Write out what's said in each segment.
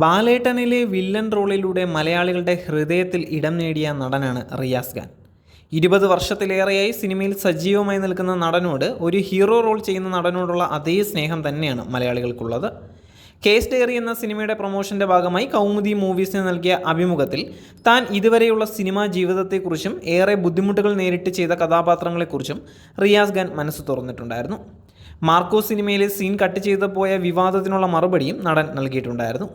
ബാലേട്ടനിലെ villain റോളിലൂടെ മലയാളികളുടെ ഹൃദയത്തിൽ ഇടം നേടിയ നടനാണ് റിയാസ് ഖാൻ. ഇരുപത് വർഷത്തിലേറെയായി സിനിമയിൽ സജീവമായി നിൽക്കുന്ന നടനോട് ഒരു ഹീറോ റോൾ ചെയ്യുന്ന നടനോടുള്ള അതേ സ്നേഹം തന്നെയാണ് മലയാളികൾക്കുള്ളത്. കേസ് ഡയറി എന്ന സിനിമയുടെ പ്രൊമോഷന്റെ ഭാഗമായി കൗമുദി മൂവീസിന് നൽകിയ അഭിമുഖത്തിൽ താൻ ഇതുവരെയുള്ള സിനിമാ ജീവിതത്തെക്കുറിച്ചും ഏറെ ബുദ്ധിമുട്ടുകൾ നേരിട്ട് ചെയ്ത കഥാപാത്രങ്ങളെക്കുറിച്ചും റിയാസ് ഖാൻ മനസ്സ് തുറന്നിട്ടുണ്ടായിരുന്നു. മാർക്കോ സിനിമയിലെ സീൻ കട്ട് ചെയ്ത് പോയ വിവാദത്തിനുള്ള മറുപടിയും നടൻ നൽകിയിട്ടുണ്ടായിരുന്നു.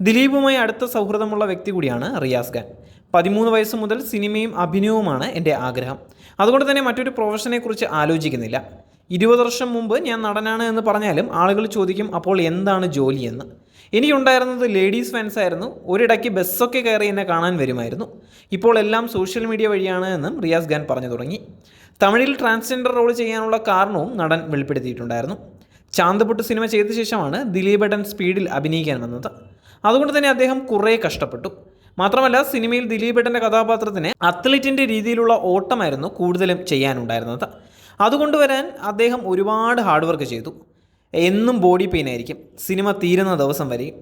ദിലീപുമായി അടുത്ത സൗഹൃദമുള്ള വ്യക്തി കൂടിയാണ് റിയാസ് ഖാൻ. പതിമൂന്ന് വയസ്സ് മുതൽ സിനിമയും അഭിനയവുമാണ് എന്റെ ആഗ്രഹം. അതുകൊണ്ട് തന്നെ മറ്റൊരു പ്രൊഫഷനെക്കുറിച്ച് ആലോചിക്കുന്നില്ല. ഇരുപത് വർഷം മുമ്പ് ഞാൻ നടനാണ് എന്ന് പറഞ്ഞാലും ആളുകൾ ചോദിക്കും അപ്പോൾ എന്താണ് ജോലിയെന്ന്? എനിക്കുണ്ടായിരുന്നത് ലേഡീസ് ഫാൻസ് ആയിരുന്നു. ഒരിടയ്ക്ക് ബസ്സൊക്കെ കയറി എന്നെ കാണാൻ വരുമായിരുന്നു. ഇപ്പോൾ എല്ലാം സോഷ്യൽ മീഡിയ വഴിയാണ് എന്നും റിയാസ് ഖാൻ പറഞ്ഞു തുടങ്ങി. തമിഴിൽ ട്രാൻസ്ജെൻഡർ റോൾ ചെയ്യാനുള്ള കാരണവും നടൻ വെളിപ്പെടുത്തിയിട്ടുണ്ടായിരുന്നു. ചാന്തപൊട്ട് സിനിമ ചെയ്ത ശേഷമാണ് ദിലീപേട്ടൻ സ്പീഡിൽ അഭിനയിക്കാൻ വന്നത്. അതുകൊണ്ട് തന്നെ അദ്ദേഹം കുറേ കഷ്ടപ്പെട്ടു. മാത്രമല്ല സിനിമയിൽ ദിലീപേട്ടന്റെ കഥാപാത്രത്തിന് അത്ലറ്റിന്റെ രീതിയിലുള്ള ഓട്ടമായിരുന്നു കൂടുതലും ചെയ്യാനുണ്ടായിരുന്നത്. അതുകൊണ്ട് വരാൻ അദ്ദേഹം ഒരുപാട് ഹാർഡ് വർക്ക് ചെയ്തു. എന്നും ബോഡി പെയിൻ ആയിരിക്കും. സിനിമ തീരുന്ന ദിവസം വരെയും.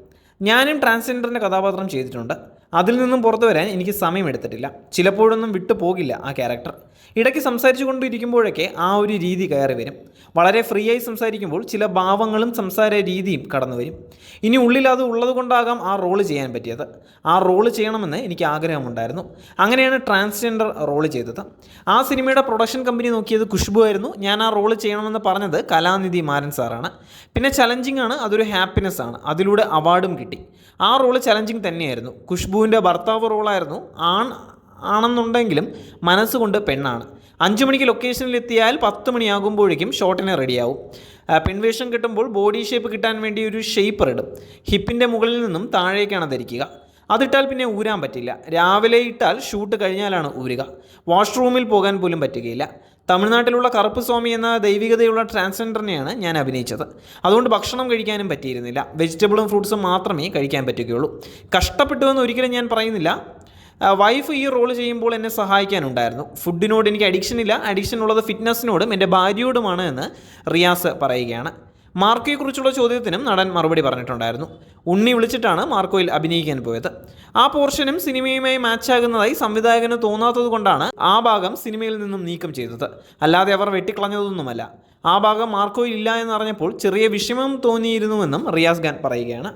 ഞാനും ട്രാൻസ്ജെൻഡറിന്റെ കഥാപാത്രം ചെയ്തിട്ടുണ്ട്. അതിൽ നിന്നും പുറത്തു വരാൻ എനിക്ക് സമയമെടുത്തിട്ടില്ല ചിലപ്പോഴൊന്നും വിട്ടു പോകില്ല ആ ക്യാരക്ടർ. ഇടയ്ക്ക് സംസാരിച്ചു കൊണ്ടിരിക്കുമ്പോഴൊക്കെ ആ ഒരു രീതി കയറി വരും. വളരെ ഫ്രീ ആയി സംസാരിക്കുമ്പോൾ ചില ഭാവങ്ങളും സംസാര രീതിയും കടന്നു വരും. ഇനി ഉള്ളിൽ അത് ഉള്ളതുകൊണ്ടാകാം ആ റോൾ ചെയ്യാൻ പറ്റിയത്. ആ റോൾ ചെയ്യണമെന്ന് എനിക്ക് ആഗ്രഹമുണ്ടായിരുന്നു. അങ്ങനെയാണ് ട്രാൻസ്ജെൻഡർ റോൾ ചെയ്തത്. ആ സിനിമയുടെ പ്രൊഡക്ഷൻ കമ്പനി നോക്കിയത് ഖുഷ്ബു ആയിരുന്നു. ഞാൻ ആ റോൾ ചെയ്യണമെന്ന് പറഞ്ഞത് കലാനിധി മാരൻ സാറാണ്. പിന്നെ ചലഞ്ചിങ് ആണ് അതൊരു ഹാപ്പിനെസ് ആണ്. അതിലൂടെ അവാർഡും കിട്ടി. ആ റോൾ ചലഞ്ചിങ് തന്നെയായിരുന്നു. ഖുഷ്ബുവിന്റെ ഭർത്താവ് റോളായിരുന്നു. ആൺ ആണെന്നുണ്ടെങ്കിലും മനസ്സുകൊണ്ട് പെണ്ണാണ്. അഞ്ചു മണിക്ക് ലൊക്കേഷനിൽ എത്തിയാൽ പത്ത് മണിയാകുമ്പോഴേക്കും ഷോട്ടിന് റെഡിയാവും. പെൺവേഷം കിട്ടുമ്പോൾ ബോഡി ഷേപ്പ് കിട്ടാൻ വേണ്ടി ഒരു ഷേപ്പർ ഇടും. ഹിപ്പിന്റെ മുകളിൽ നിന്നും താഴേക്കാണ് ധരിക്കുക. അതിട്ടാൽ പിന്നെ ഊരാൻ പറ്റില്ല. രാവിലെ ഇട്ടാൽ ഷൂട്ട് കഴിഞ്ഞാലാണ് ഊരുക. വാഷ്റൂമിൽ പോകാൻ പോലും പറ്റുകയില്ല. തമിഴ്നാട്ടിലുള്ള കറുപ്പ് സ്വാമി എന്ന ദൈവികതയുള്ള ട്രാൻസ്ജെൻഡറിനെയാണ് ഞാൻ അഭിനയിച്ചത്. അതുകൊണ്ട് ഭക്ഷണം കഴിക്കാനും പറ്റിയിരുന്നില്ല. വെജിറ്റബിളും ഫ്രൂട്ട്സും മാത്രമേ കഴിക്കാൻ പറ്റുകയുള്ളൂ. കഷ്ടപ്പെട്ടുവെന്ന് ഒരിക്കലും ഞാൻ പറയുന്നില്ല. വൈഫ് ഈ റോൾ ചെയ്യുമ്പോൾ എന്നെ സഹായിക്കാനുണ്ടായിരുന്നു. ഫുഡിനോട് എനിക്ക് അഡിക്ഷൻ ഇല്ല. അഡിക്ഷൻ ഉള്ളത് ഫിറ്റ്നസ്സിനോടും എന്റെ ഭാര്യയോടുമാണ് എന്ന് റിയാസ് പറയുകയാണ്. മാർക്കോയെക്കുറിച്ചുള്ള ചോദ്യത്തിനും നടൻ മറുപടി പറഞ്ഞിട്ടുണ്ടായിരുന്നു. ഉണ്ണി വിളിച്ചിട്ടാണ് മാർക്കോയിൽ അഭിനയിക്കാൻ പോയത്. ആ പോർഷനും സിനിമയുമായി മാച്ചാകുന്നതായി സംവിധായകന് തോന്നാത്തത് കൊണ്ടാണ് ആ ഭാഗം സിനിമയിൽ നിന്നും നീക്കം ചെയ്തത്. അല്ലാതെ അവർ വെട്ടിക്കളഞ്ഞതൊന്നുമല്ല. ആ ഭാഗം മാർക്കോയിൽ ഇല്ല എന്നറിഞ്ഞപ്പോൾ ചെറിയ വിഷമം തോന്നിയിരുന്നുവെന്നും റിയാസ് ഖാൻ പറയുകയാണ്.